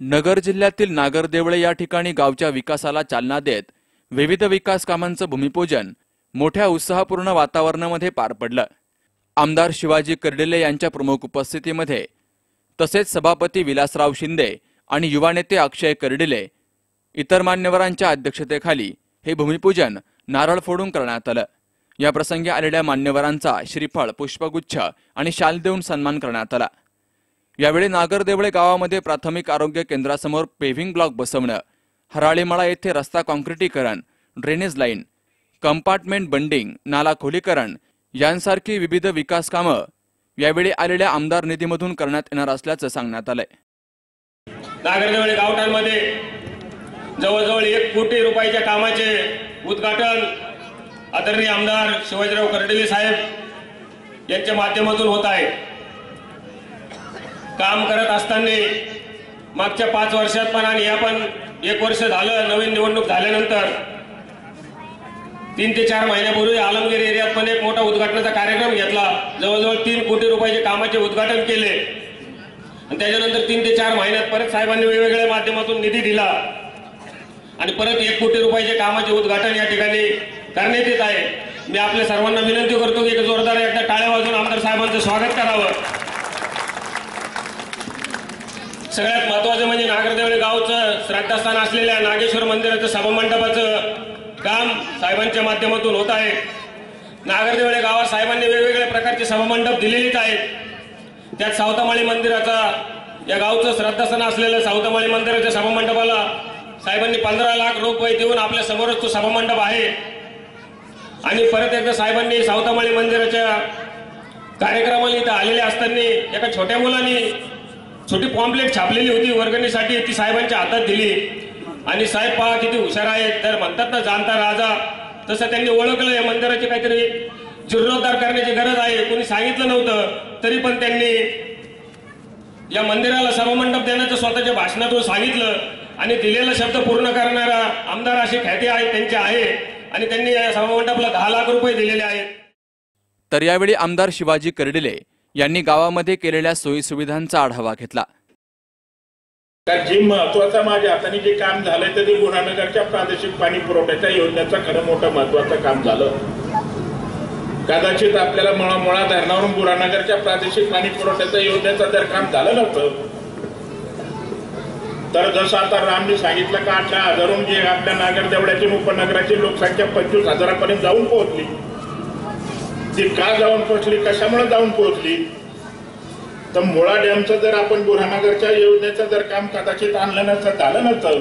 नगर जिल्ह्यातील नागरदेवळे या ठिकाणी गावच्या विकासाला चालना देत विविध विकास कामांचं भूमिपूजन मोठ्या उत्साहपूर्ण वातावरणामध्ये पार पडलं. आमदार शिवाजी कर्डिले यांच्या प्रमुख उपस्थितीमध्ये तसेच सभापती विलासराव शिंदे आणि युवा नेते अक्षय कर्डिले इतर मान्यवरांच्या अध्यक्षतेखाली हे भूमिपूजन नारळ फोडून करण्यात आलं. या प्रसंगी आलेल्या मान्यवरांचा श्रीफळ पुष्पगुच्छ आणि शाल देऊन सन्मान करण्यात आला. यावेळी नागरदेवळे गावामध्ये प्राथमिक आरोग्य केंद्रासमोर पेव्हिंग ब्लॉक बसवणं हराळीमळा येथे रस्ता कॉन्क्रिटीकरण ड्रेनेज लाईन कंपार्टमेंट बंडिंग नाला खोलीकरण यांसारखी विविध विकास कामं यावेळी आलेल्या आमदार निधीमधून करण्यात येणार असल्याचं सांगण्यात आलंय. नागरदेवळे गावठाणमध्ये जवळजवळ एक कोटी रुपयाच्या कामाचे उद्घाटन आदरणीय आमदार शिवाजीराव कर्डिले साहेब यांच्या माध्यमातून होत आहे. काम करत असताना मागच्या पाच वर्षात पण आणि या पण एक वर्ष झालं नवीन निवडणूक झाल्यानंतर तीन ते चार महिन्यापूर्वी आलमगीर एरियात पण एक मोठा उद्घाटनाचा कार्यक्रम घेतला. जवळजवळ तीन कोटी रुपयाचे कामाचे उद्घाटन केले. आणि त्याच्यानंतर तीन ते चार महिन्यात परत साहेबांनी वेगवेगळ्या माध्यमातून निधी दिला. आणि परत एक कोटी रुपयाचे कामाचे उद्घाटन या ठिकाणी करण्यात येत आहे. मी आपल्या सर्वांना विनंती करतो की एक जोरदार एकदा टाळ्या वाजून आमदार साहेबांचं स्वागत करावं. सगळ्यात महत्वाचं म्हणजे नागरदेवळे गावचं श्राद्धस्थान असलेल्या नागेश्वर मंदिराचं सभामंडपाचं काम साहेबांच्या माध्यमातून होत आहे. नागरदेवळे गावात साहेबांनी वेगवेगळ्या प्रकारचे सभामंडप दिलेलेच आहेत. त्यात सावतामाळी मंदिराचा या गावचं श्रद्धास्थान असलेलं सावतामाळी मंदिराच्या सभामंडपाला साहेबांनी पंधरा लाख रुपये देऊन आपल्या समोरच तो सभामंडप आहे. आणि परत एकदा साहेबांनी सावतामाळी मंदिराच्या कार्यक्रमाला इथं आलेले असताना एका छोट्या मुलांनी छोटी पॉम्पलेट छापलेली होती. वर्गणीसाठी ती साहेबांच्या हातात दिली. आणि साहेब पहा किती हुशार आहेत. तर म्हणतात ना जाणता राजा. तसं त्यांनी ओळखलं या मंदिराची काहीतरी जीर्णोद्धार करण्याची गरज आहे. कोणी सांगितलं नव्हतं. तरी पण त्यांनी या मंदिराला सभामंडप देण्याचं स्वतःच्या भाषणातून सांगितलं. आणि दिलेला शब्द पूर्ण करणारा आमदार असे ख्याती आहे त्यांचे आहे. आणि त्यांनी या सभामंडपला दहा लाख रुपये दिलेले आहेत. तर यावेळी आमदार शिवाजी कर्डिले यांनी गावामध्ये केलेल्या सोयीसुविधांचा आढावा घेतला. तर जे महत्वाचं माझ्या हाताने जे काम झालंय तर ते गुन्हानगरच्या प्रादेशिक पाणी पुरवठ्याच्या योजनेचं खरं मोठं महत्वाचं काम झालं. कदाचित आपल्याला मुळा मुळा धरणावरून गुरानगरच्या प्रादेशिक पाणी पुरवठ्याच्या योजनेचं जर काम झालं नव्हतं तर जसं आता रामने सांगितलं का अठरा हजारून जे आपल्या नागरदेवड्याची उपनगराची लोकसंख्या पंचवीस हजारापर्यंत जाऊन पोहोचली. ती का जाऊन पोहोचली कशामुळे जाऊन पोहोचली? तर मुळा डॅमचं जर आपण बुरहानगरच्या योजनेचं जर काम कदाचित आणलं नसतं झालं नसतं.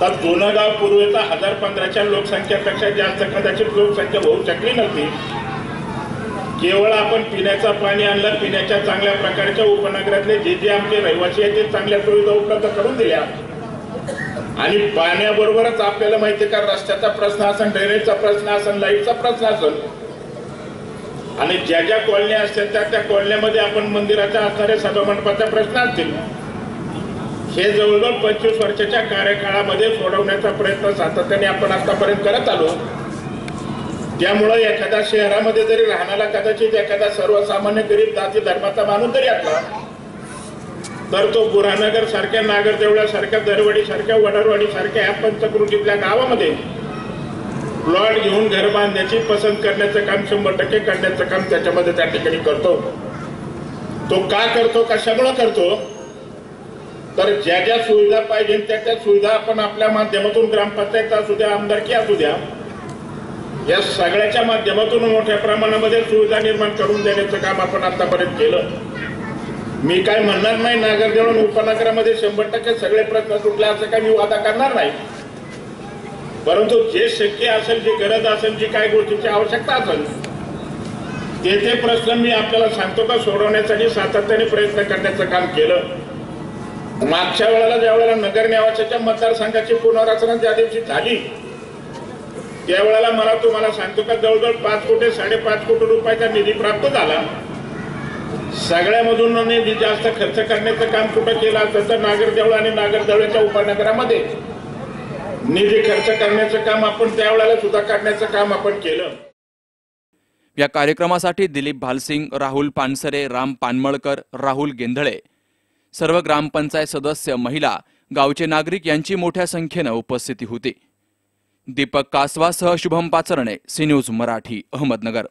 तर दोन गाव पूर्वेचा हजार पंधराच्या लोकसंख्येपेक्षा जास्त कदाचित लोकसंख्या होऊ शकली नव्हती. केवळ आपण पिण्याचं पाणी आणलं पिण्याच्या चांगल्या प्रकारच्या उपनगरातले जे जे आमचे रहिवासी आहेत ते चांगल्या सुविधा उपलब्ध करून दिल्या. आणि पाण्याबरोबरच आपल्याला माहिती आहे का रस्त्याचा प्रश्न असेल ड्रेनेजचा प्रश्न असेल लाईटचा प्रश्न असेल आणि ज्या ज्या कॉलन्या असतात त्या त्या कॉलन्यामध्ये आपण मंदिराच्या असणाऱ्या सभामंडपाचा प्रश्न असतील. हे जवळजवळ पंचवीस वर्षाच्या कार्यकाळामध्ये सोडवण्याचा प्रयत्न सातत्याने आपण आतापर्यंत करत आलो. त्यामुळं एखाद्या शहरामध्ये जरी राहणारा कदाचित एखादा सर्वसामान्य गरीब जाती धर्माचा माणूस जरी असला तर तो बुरानगर सारख्या नागरदेवळ्यासारख्या दरवडी सारख्या वडरवाडी सारख्या या पंचकृतीतल्या गावामध्ये प्लॉट घेऊन घर बांधण्याची पसंत करण्याचं काम शंभर टक्के करण्याचं काम त्याच्यामध्ये त्या ठिकाणी करतो. तो का करतो कशामुळे करतो? तर ज्या ज्या सुविधा पाहिजे त्या त्या सुविधा आपण आपल्या माध्यमातून ग्रामपंचायत असू द्या आमदारकी असू द्या या सगळ्याच्या माध्यमातून मोठ्या प्रमाणामध्ये सुविधा निर्माण करून देण्याचं काम आपण आतापर्यंत केलं. मी काय म्हणणार नाही नागरदेवळ उपनगरामध्ये शंभर टक्के सगळे प्रश्न सुटले असं काही मी वादा करणार नाही. परंतु जे शक्य असेल जी गरज असेल जी काही गोष्टीची आवश्यकता असेल ते ते प्रश्न मी आपल्याला सांगतो का? सोडवण्यासाठी सातत्याने प्रयत्न करण्याचं काम केलं. मागच्या वेळेला ज्या वेळेला नगर न्यावाच्या मतदारसंघाची पुनर्रचना ज्या दिवशी झाली त्यावेळेला मला तुम्हाला सांगतो का? जवळजवळ पाच कोटी साडेपाच कोटी रुपयाचा निधी प्राप्त झाला. सगळ्यामधून निधी जास्त खर्च करण्याचं काम कुठं केलं? असेल तर नागरदेवळ आणि नागरदेवळाच्या उपनगरामध्ये. निधी खर्च करण्याचं काम आपण त्यावेळेला सुद्धा काढण्याचं काम आपण केलं. या कार्यक्रमासाठी दिलीप भालसिंग राहुल पानसरे राम पानमळकर राहुल गेंधळे. सर्व ग्रामपंचायत सदस्य महिला गावचे नागरिक यांची मोठ्या संख्येनं उपस्थिती होती. दीपक कासवासह शुभम पाचरणे सी न्यूज मराठी अहमदनगर.